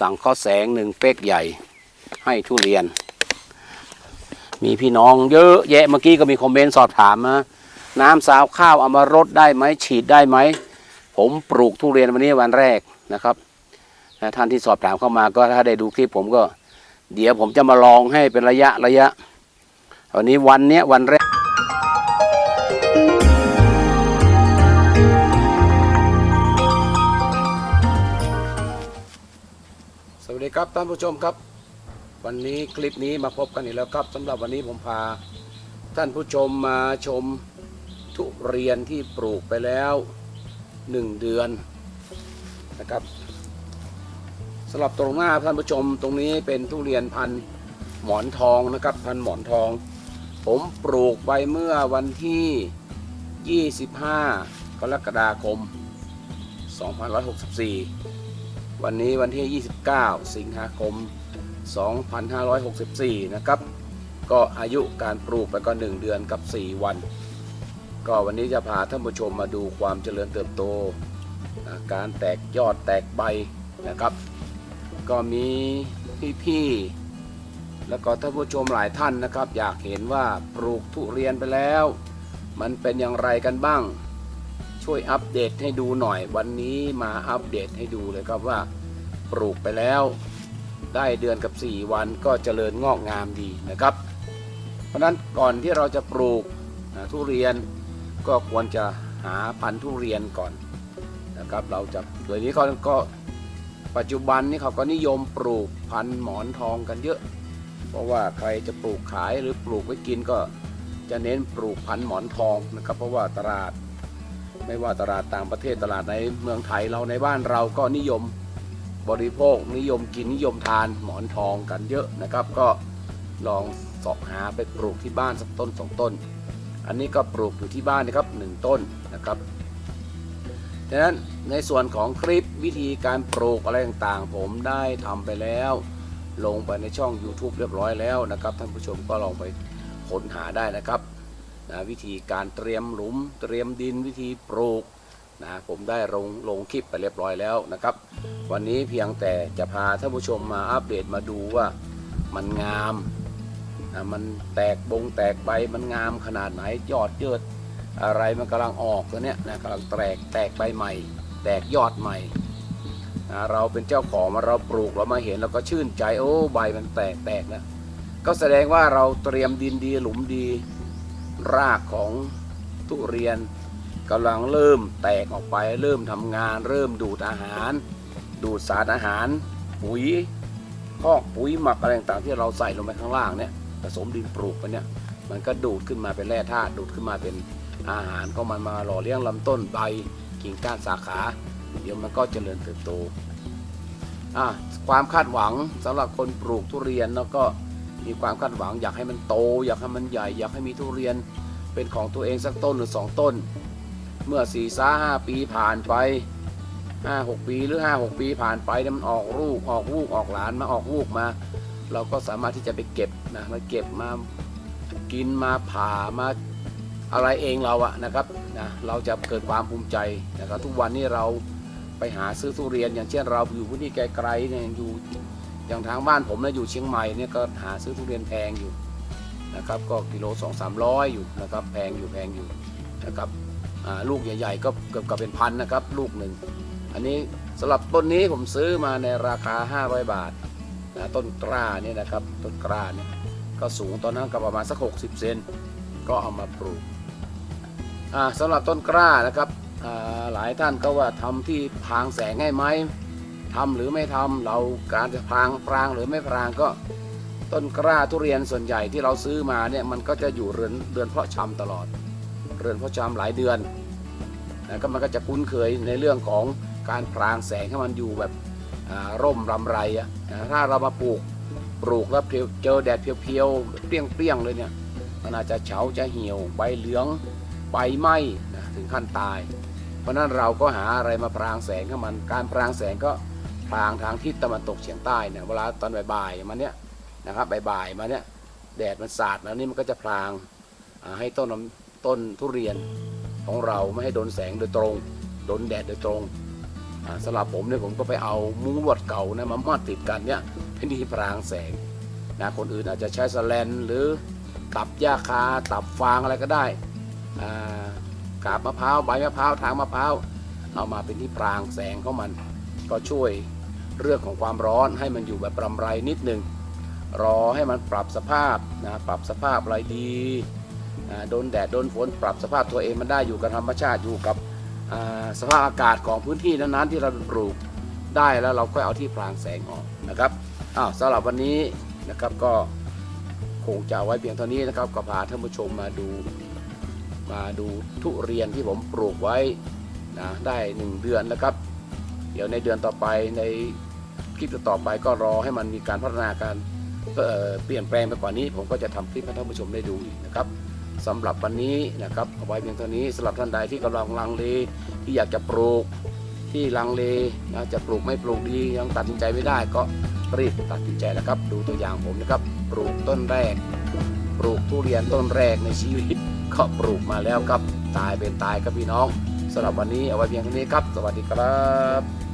สั่งข้อแสงหนึ่งเป๊กใหญ่ให้ทุเรียน มีพี่น้องเยอะแยะเมื่อกี้ก็มีคอมเมนต์สอบถามนะน้ำสาวข้าวเอามารดได้ไหมฉีดได้ไหม ผมปลูกทุเรียนวันนี้วันแรกนะครับท่านที่สอบถามเข้ามาก็ถ้าได้ดูคลิปผมก็ เดี๋ยวผมจะมาลองให้เป็นระยะระยะวันนี้วันเนี้ยวันแรก ดีครับท่านผู้ชมครับ วันนี้คลิปนี้มาพบกันอีกแล้วครับสำหรับวันนี้ผมพา ท่านผู้ชมมาชมทุเรียนที่ปลูกไปแล้วหนึ่งเดือนนะครับสำหรับตรงหน้าท่านผู้ชมตรงนี้เป็นทุเรียนพันธุ์หมอนทองนะครับพันธุ์หมอนทอง ผมปลูกไปเมื่อวันที่ 25 กรกฎาคม 2564 วันนี้วันที่ 29 สิงหาคม 2564 นะครับ ก็อายุการปลูกไปก็ 1 เดือนกับ 4 วัน ก็วันนี้จะพาท่านผู้ชมมาดูความเจริญเติบโต การแตกยอดแตกใบนะครับ ก็มีพี่ๆแล้วก็ท่านผู้ชมหลายท่านนะครับ อยากเห็นว่าปลูกทุเรียนไปแล้ว มันเป็นอย่างไรกันบ้าง ช่วยอัปเดตให้ดูหน่อย วันนี้มาอัปเดตให้ดูเลยครับว่าปลูกไปแล้ว ได้เดือนกับ 4 วันก็เจริญงอกงามดีนะครับ เพราะนั้นก่อนที่เราจะปลูกทุเรียนก็ควรจะหาพันธุ์ทุเรียนก่อนนะครับ เราจะโดยนี้เขาก็ปัจจุบันนี้เขาก็นิยมปลูกพันธุ์หมอนทองกันเยอะ เพราะว่าใครจะปลูกขายหรือปลูกไว้กินก็จะเน้นปลูกพันธุ์หมอนทองนะครับ เพราะว่าตลาด ไม่ว่าตลาดต่างประเทศตลาดในเมืองไทยเราในบ้านเราก็นิยมบริโภคนิยมกินนิยมทานหมอนทองกันเยอะนะครับ ก็ลองสอบหาไปปลูกที่บ้านสักต้นสองต้น อันนี้ก็ปลูกอยู่ที่บ้านนะครับหนึ่งต้นนะครับดังนั้นในส่วนของคลิปวิธีการปลูกอะไรต่างๆ ผมได้ทำไปแล้ว ลงไปในช่อง YouTube เรียบร้อยแล้วนะครับ ท่านผู้ชมก็ลองไปค้นหาได้นะครับ นะวิธีการเตรียมหลุม เตรียมดินวิธีปลูกนะผมได้ลงลงคลิปไปเรียบร้อยแล้วนะครับ วันนี้เพียงแต่จะพาท่านผู้ชมมาอัปเดตมาดูว่ามันงามนะมันแตกบงแตกใบมันงามขนาดไหนยอดเยิดอะไรมันกำลังออกตัวเนี้ยนะกำลังแตกแตกใบใหม่ แตกยอดใหม่เราเป็นเจ้าของมาเราปลูกเรามาเห็นเราก็ชื่นใจโอ้ใบมันแตกแตกแล้วก็แสดงว่าเราเตรียมดินดีหลุมดี รากของทุเรียนกำลังเริ่มแตกออกไป เริ่มทำงาน เริ่มดูดอาหาร ดูดสารอาหาร ปุ๋ยคอกปุ๋ยหมักอะไรต่างๆที่เราใส่ลงไปข้างล่างเนี่ยผสมดินปลูกไปเนี่ยมันก็ดูดขึ้นมาเป็นแร่ธาตุดูดขึ้นมาเป็นอาหารก็มันมาหล่อเลี้ยงลำต้นใบกิ่งก้านสาขา เดี๋ยวมันก็เจริญเติบโตอะความคาดหวังสำหรับคนปลูกทุเรียนแล้วก็ มีความคาดหวังอยากให้มันโต อยากให้มันใหญ่ อยากให้มีทุเรียนเป็นของตัวเองสักต้นหรือสองต้น เมื่อสี่สาห้าปีผ่านไปห้าหกปีหรือห้าหกปีผ่านไปมันออกลูกออกลูกออกหลานมาออกลูกมา เราก็สามารถที่จะไปเก็บนะมาเก็บมากินมาผ่ามาอะไรเองเราอะนะครับนะเราจะเกิดความภูมิใจนะครับทุกวันนี้เราไปหาซื้อทุเรียนอย่างเช่นเราอยู่พื้นที่ไกลๆเนี่ยอยู่ อย่างทางบ้านผมนะอยู่เชียงใหม่เนี่ยก็หาซื้อทุเรียนแพงอยู่นะครับ ก็กิโลสองสามร้อยอยู่นะครับ แพงอยู่แพงอยู่นะครับลูกใหญ่ๆก็เกือบกับเป็นพันนะครับ ลูกหนึ่งอันนี้สำหรับต้นนี้ผมซื้อมาในราคา 500 บาทนะต้นกล้าเนี่ยนะครับต้นกล้าเนี่ยก็สูงตอนนั้นก็ประมาณสัก 60 เซนก็เอามาปลูกอ่าสำหรับต้นกล้านะครับหลายท่านก็ว่าทำที่พางแสงให้ไหม ทำหรือไม่ทำเราการจะพรางพรางหรือไม่พรางก็ ต้นกล้าทุเรียนส่วนใหญ่ที่เราซื้อมาเนี่ยมันก็จะอยู่เรือนเรือนเพาะชำตลอด เรือนเพาะชำหลายเดือนนะก็มันก็จะคุ้นเคยในเรื่องของการพรางแสงให้มันอยู่แบบร่มรำไรอะนะถ้าเรามาปลูกปลูกแล้วเจอแดดเพียวๆเปรี้ยงๆเลยเนี่ยมันอาจจะเฉาจะเหี่ยวใบเหลืองไฟไหมนะถึงขั้นตาย เพราะนั้นเราก็หาอะไรมาพรางแสงให้มันการพรางแสงก็ พรางทางทิศตะวันตกเฉียงใต้เนี่ยเวลาตอนบ่ายๆมาเนี้ยนะครับบ่ายๆมาเนี้ยแดดมันสาดมานี่มันก็จะพรางให้ต้นต้นทุเรียนของเราไม่ให้โดนแสงโดยตรงโดนแดดโดยตรงสำหรับผมเนี่ยผมก็ไปเอามุ้งลวดเก่านะมามัดติดกันเนี่ยเป็นที่พรางแสงนะคนอื่นอาจจะใช้สแลนหรือตับหญ้าคาตับฟางอะไรก็ได้กาบมะพร้าวใบมะพร้าวทางมะพร้าวเอามาเป็นที่พรางแสงของมันก็ช่วย เรื่องของความร้อนให้มันอยู่แบบปรำไรนิดหนึ่งรอให้มันปรับสภาพนะปรับสภาพอะไรดีโดนแดดโดนฝนปรับสภาพตัวเองมันได้อยู่กับธรรมชาติอยู่กับสภาพอากาศของพื้นที่นั้นๆที่เราปลูกได้แล้วเราก็เอาที่พรางแสงออกนะครับอ้าวสำหรับวันนี้นะครับก็คงจะไว้เพียงเท่านี้นะครับก็พาท่านผู้ชมมาดูมาดูทุเรียนที่ผมปลูกไว้นะได้ 1 เดือนแล้วครับ เดี๋ยวในเดือนต่อไปใน คลิปต่อไปก็รอให้มันมีการพัฒนาการเเปลี่ยนแปลงไปกว่านี้ ผมก็จะทำคลิปให้ท่านผู้ชมได้ดูอีกนะครับสำหรับวันนี้นะครับเอาไว้เพียงเท่านี้สำหรับท่านใดที่กำลังลังเลที่อยากจะปลูกที่ลังเลนะจะปลูกไม่ปลูกดียังตัดสินใจไม่ได้ก็รีบตัดสินใจนะครับ ดูตัวอย่างผมนะครับปลูกต้นแรก ปลูกทุเรียนต้นแรกในชีวิตก็ปลูกมาแล้วครับตายเป็นตายครับพี่น้องสำหรับวันนี้เอาไว้เพียงเท่านี้ครับ สวัสดีครับ